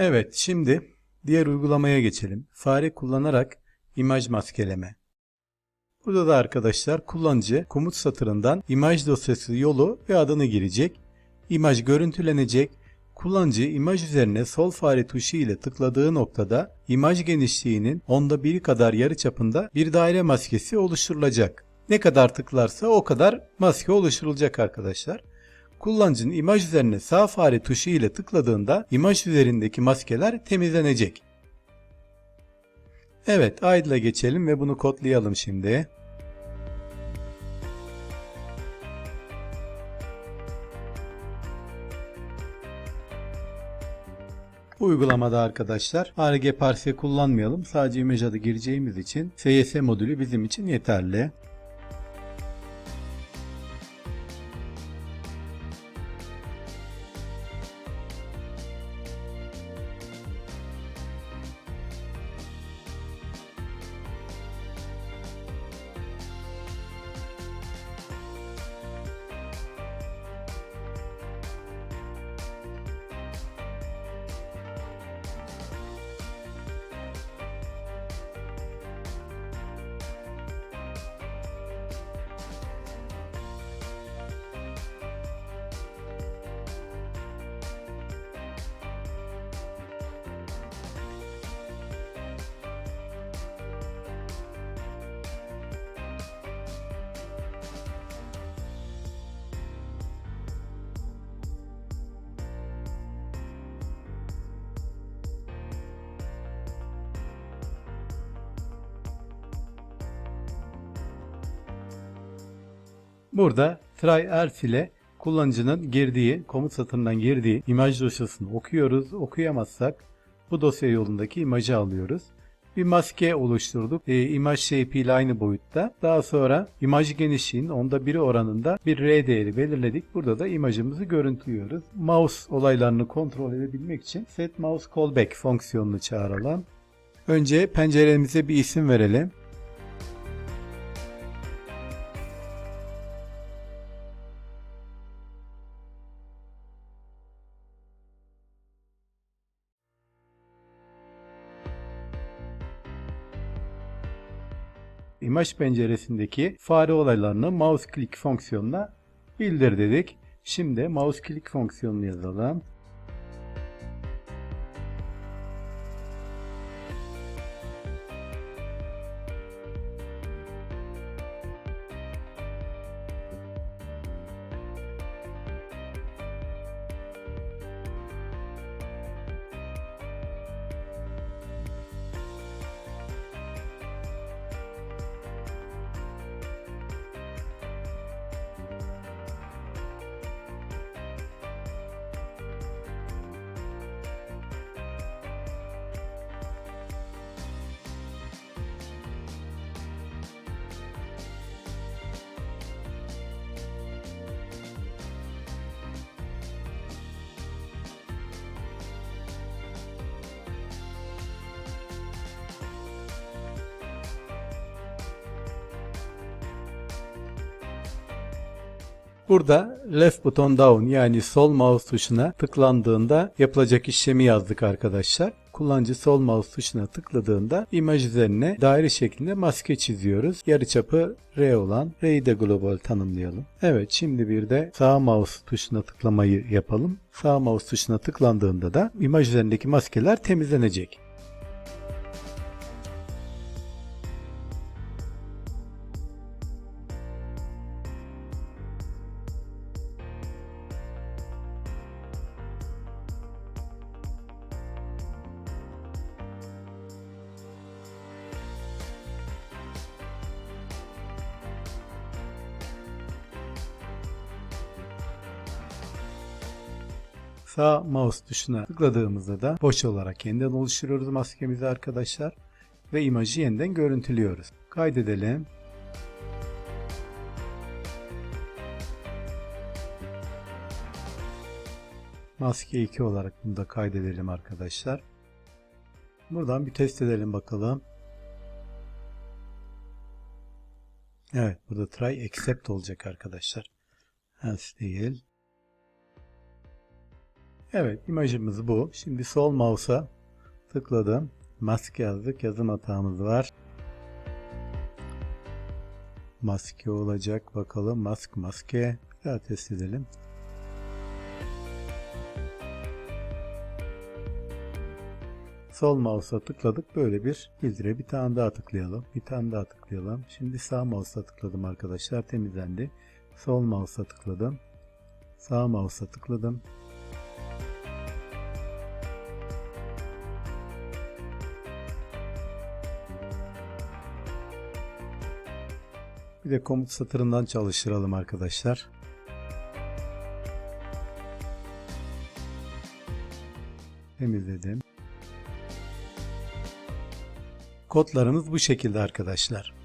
Evet, şimdi diğer uygulamaya geçelim. Fare kullanarak imaj maskeleme. Burada da arkadaşlar kullanıcı komut satırından imaj dosyası yolu ve adını girecek. İmaj görüntülenecek. Kullanıcı imaj üzerine sol fare tuşu ile tıkladığı noktada imaj genişliğinin onda biri kadar yarıçapında bir daire maskesi oluşturulacak. Ne kadar tıklarsa o kadar maske oluşturulacak arkadaşlar. Kullanıcının imaj üzerine sağ fare tuşu ile tıkladığında imaj üzerindeki maskeler temizlenecek. Evet, idle'a geçelim ve bunu kodlayalım şimdi. Bu uygulamada arkadaşlar ARG parse kullanmayalım. Sadece imaj adı gireceğimiz için SYS modülü bizim için yeterli. Burada try else ile kullanıcının girdiği, komut satırından girdiği imaj dosyasını okuyoruz. Okuyamazsak bu dosya yolundaki imajı alıyoruz. Bir maske oluşturduk. E, imaj shape ile aynı boyutta. Daha sonra imaj genişliğinin onda biri oranında bir R değeri belirledik. Burada da imajımızı görüntülüyoruz. Mouse olaylarını kontrol edebilmek için set mouse callback fonksiyonunu çağıralım. Önce penceremize bir isim verelim. İmaj penceresindeki fare olaylarını mouse click fonksiyonuna bildir dedik. Şimdi mouse click fonksiyonunu yazalım. Burada left button down yani sol mouse tuşuna tıklandığında yapılacak işlemi yazdık arkadaşlar. Kullanıcı sol mouse tuşuna tıkladığında imaj üzerine daire şeklinde maske çiziyoruz. Yarıçapı R olan R'yi de global tanımlayalım. Evet şimdi bir de sağ mouse tuşuna tıklamayı yapalım. Sağ mouse tuşuna tıklandığında da imaj üzerindeki maskeler temizlenecek. Sağ mouse tuşuna tıkladığımızda da boş olarak yeniden oluşturuyoruz maskemizi arkadaşlar. Ve imajı yeniden görüntülüyoruz. Kaydedelim. Maske 2 olarak bunu da kaydedelim arkadaşlar. Buradan bir test edelim bakalım. Evet burada try accept olacak arkadaşlar. Else değil. Evet imajımız bu. Şimdi sol mouse'a tıkladım. Maske yazdık. Yazım hatamız var. Maske olacak. Bakalım. Mask maske. Bir daha test edelim. Sol mouse'a tıkladık. Böyle bir bildire. Bir tane daha tıklayalım. Bir tane daha tıklayalım. Şimdi sağ mouse'a tıkladım arkadaşlar. Temizlendi. Sol mouse'a tıkladım. Sağ mouse'a tıkladım. Bir de komut satırından çalıştıralım arkadaşlar. Temizledim. Kodlarımız bu şekilde arkadaşlar.